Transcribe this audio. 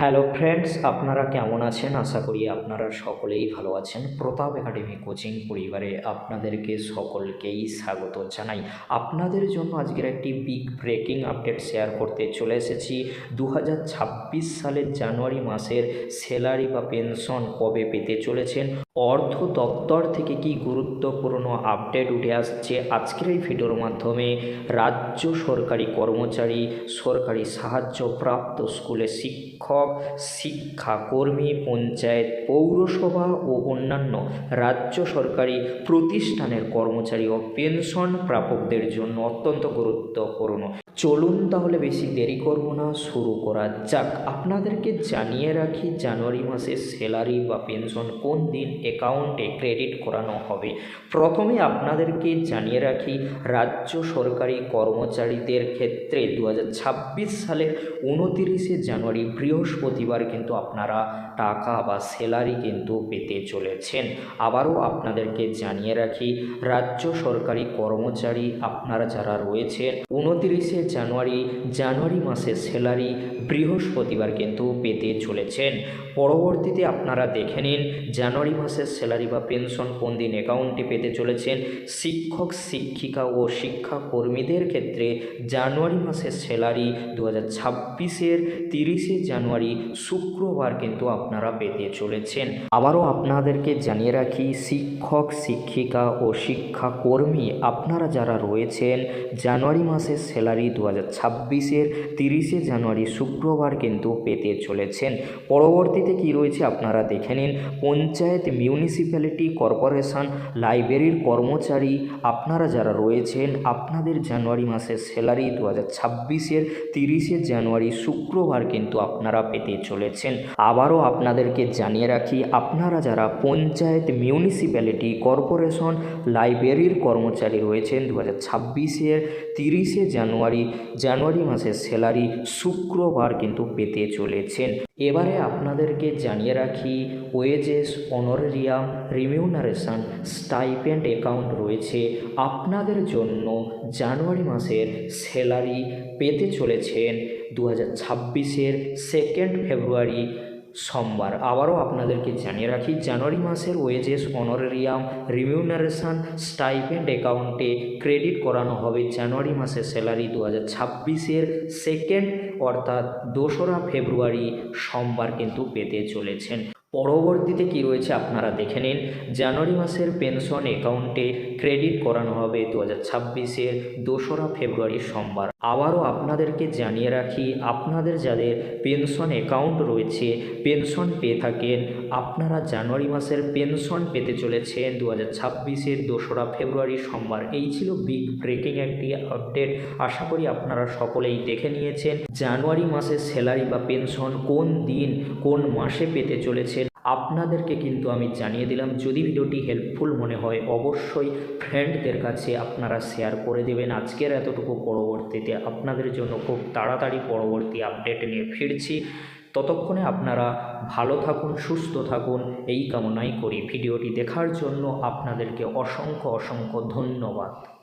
Hello friends আপনারা কেমন আছেন? আশা করি আপনারা সকলেই ভালো আছেন। প্রতাপ একাডেমি কোচিং পরিবারে আপনাদেরকে সকলকেই স্বাগত জানাই। আপনাদের জন্য আজকের একটি বিগ ব্রেকিং আপডেট শেয়ার করতে চলে এসেছি। দু হাজার ছাব্বিশ সালের জানুয়ারি মাসের স্যালারি বা পেনশন কবে পেতে চলেছেন? অর্থ দপ্তর থেকে কি গুরুত্বপূর্ণ আপডেট উঠে আসছে আজকের এই ভিডিওর মাধ্যমে? রাজ্য সরকারি কর্মচারী, সরকারি সাহায্যপ্রাপ্ত স্কুলে শিক্ষক, শিক্ষাকর্মী, পঞ্চায়েত, পৌরসভা ও অন্যান্য রাজ্য সরকারি প্রতিষ্ঠানের কর্মচারী ও পেনশন প্রাপকদের জন্য অত্যন্ত গুরুত্বপূর্ণ। চলুন তাহলে বেশি দেরি করব না, শুরু করা যাক। আপনাদেরকে জানিয়ে রাখি, জানুয়ারি মাসে স্যালারি বা পেনশন কোন দিন অ্যাকাউন্টে ক্রেডিট করানো হবে? প্রথমে আপনাদেরকে জানিয়ে রাখি, রাজ্য সরকারি কর্মচারীদের ক্ষেত্রে দু হাজার ছাব্বিশ সালের উনতিরিশে জানুয়ারি বৃহস্পতিবার কিন্তু আপনারা টাকা বা স্যালারি কিন্তু পেতে চলেছেন। আবারও আপনাদেরকে জানিয়ে রাখি, রাজ্য সরকারি কর্মচারী আপনারা যারা রয়েছেন, উনতিরিশে জানুয়ারি জানুয়ারি মাসের স্যালারি বৃহস্পতিবার কিন্তু পেতে চলেছেন। পরবর্তীতে আপনারা দেখে নিন, জানুয়ারি মাসের স্যালারি বা পেনশন কোন দিন অ্যাকাউন্টে পেতে চলেছেন। শিক্ষক, শিক্ষিকা ও শিক্ষাকর্মীদের ক্ষেত্রে জানুয়ারি মাসের স্যালারি দু হাজার ছাব্বিশের তিরিশে জানুয়ারি শুক্রবার কিন্তু আপনারা পেতে চলেছেন। আবারও আপনাদেরকে জানিয়ে রাখি, শিক্ষক, শিক্ষিকা ও শিক্ষাকর্মী আপনারা যারা রয়েছেন, জানুয়ারি মাসের স্যালারি দু হাজার ছাব্বিশের তিরিশে জানুয়ারি শুক্রবার কিন্তু পেতে চলেছেন। পরবর্তীতে কি রয়েছে আপনারা দেখে নিন। পঞ্চায়েত মিউনিসিপ্যালিটি কর্পোরেশন লাইব্রেরির কর্মচারী আপনারা যারা রয়েছেন, আপনাদের জানুয়ারি মাসের স্যালারি দু হাজার ছাব্বিশের তিরিশে জানুয়ারি শুক্রবার কিন্তু আপনারা পেতে চলেছেন। আবারও আপনাদেরকে জানিয়ে রাখি, আপনারা যারা পঞ্চায়েত মিউনিসিপ্যালিটি কর্পোরেশন লাইব্রেরির কর্মচারী রয়েছেন দু হাজার ছাব্বিশের তিরিশে জানুয়ারি জানুয়ারি মাসের স্যালারি শুক্রবার কিন্তু পেতে চলেছেন। এবারে আপনাদেরকে জানিয়ে রাখি, wages honorarium remuneration, stipend account রয়েছে। আপনাদের জন্য জানুয়ারি মাসের স্যালারি পেতে চলেছেন দু হাজার ছাব্বিশের সেকেন্ড ফেব্রুয়ারি সোমবার। আবারও আপনাদেরকে জানিয়ে রাখি, জানুয়ারি মাসের ওয়েজেস অনারেরিয়াম রিমিউনারেশন স্টাইপেন্ড অ্যাকাউন্টে ক্রেডিট করানো হবে জানুয়ারি মাসের স্যালারি দু হাজার ছাব্বিশের সেকেন্ড অর্থাৎ দোসরা ফেব্রুয়ারি সোমবার কিন্তু পেতে চলেছেন। পরবর্তীতে কি রয়েছে আপনারা দেখে নিন। জানুয়ারি মাসের পেনশন অ্যাকাউন্টে ক্রেডিট করানো হবে দু হাজার ছাব্বিশের দোসরা ফেব্রুয়ারি সোমবার। আবারও আপনাদেরকে জানিয়ে রাখি, আপনাদের যাদের পেনশন অ্যাকাউন্ট রয়েছে, পেনশন পেয়ে থাকেন। আপনারা জানুয়ারি মাসের পেনশন পেতে চলেছেন। দু হাজার ছাব্বিশের দোসরা ফেব্রুয়ারি সোমবার। এই ছিল বিগ ব্রেকিং একটি আপডেট আশা করি আপনারা সকলেই দেখে নিয়েছেন। জানুয়ারি মাসের স্যালারি বা পেনশন কোন দিন, কোন মাসে পেতে চলেছে আপনাদেরকে কিন্তু আমি জানিয়ে দিলাম, যদি ভিডিওটি হেল্পফুল মনে হয়, অবশ্যই ফ্রেন্ডদের কাছে আপনারা শেয়ার করে দেবেন। আজকের এতটুকু পরবর্তীতে আপনাদের জন্য খুব তাড়াতাড়ি পরবর্তী আপডেট নিয়ে ফিরছি। ততক্ষণে আপনারা ভালো থাকুন, সুস্থ থাকুন। এই কামনাই করি ভিডিওটি দেখার জন্য। আপনাদেরকে অসংখ্য অসংখ্য ধন্যবাদ।